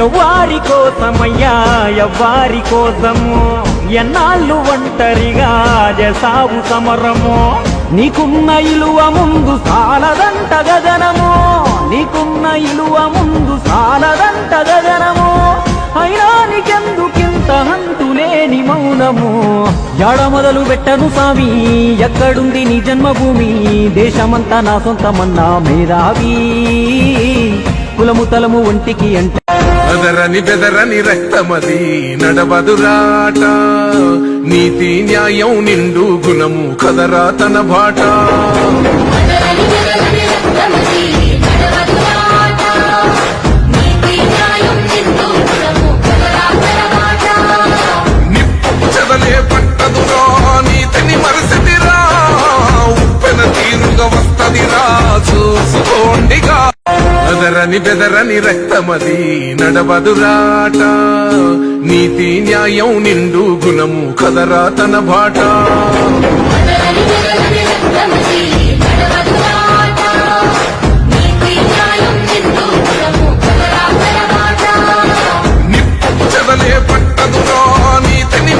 ఎవ్వారి కోసమయ్యా ఎవ్వారి కోసము? ఎన్నాళ్ళు ఒంటరిగా జసావు సమరము? నీకున్న ఇలువ ముందు సాలదంట గగనము? నీకున్న ఇలువ ముందు సాలదంట గగనము? అయినా నీకెందుకింత హంతులేని మౌనము? యాడ మొదలు పెట్టను స్వామి ఎక్కడుంది నీ జన్మభూమి? దేశమంతా నా సొంతమన్నా మేధావి. కులము తలము ఒంటికి అంటే అదరని బెదరని రక్తమది నడవదురాట. నీతి న్యాయం నిండు గుణము కదరా తన బాట. వస్తదిరా చూసుకోండి బెదరని బెదరని రక్తమది నడవదురాట నీతి న్యాయం నిండు గుణము కదరా తన బాట. పట్టదురా నీతిని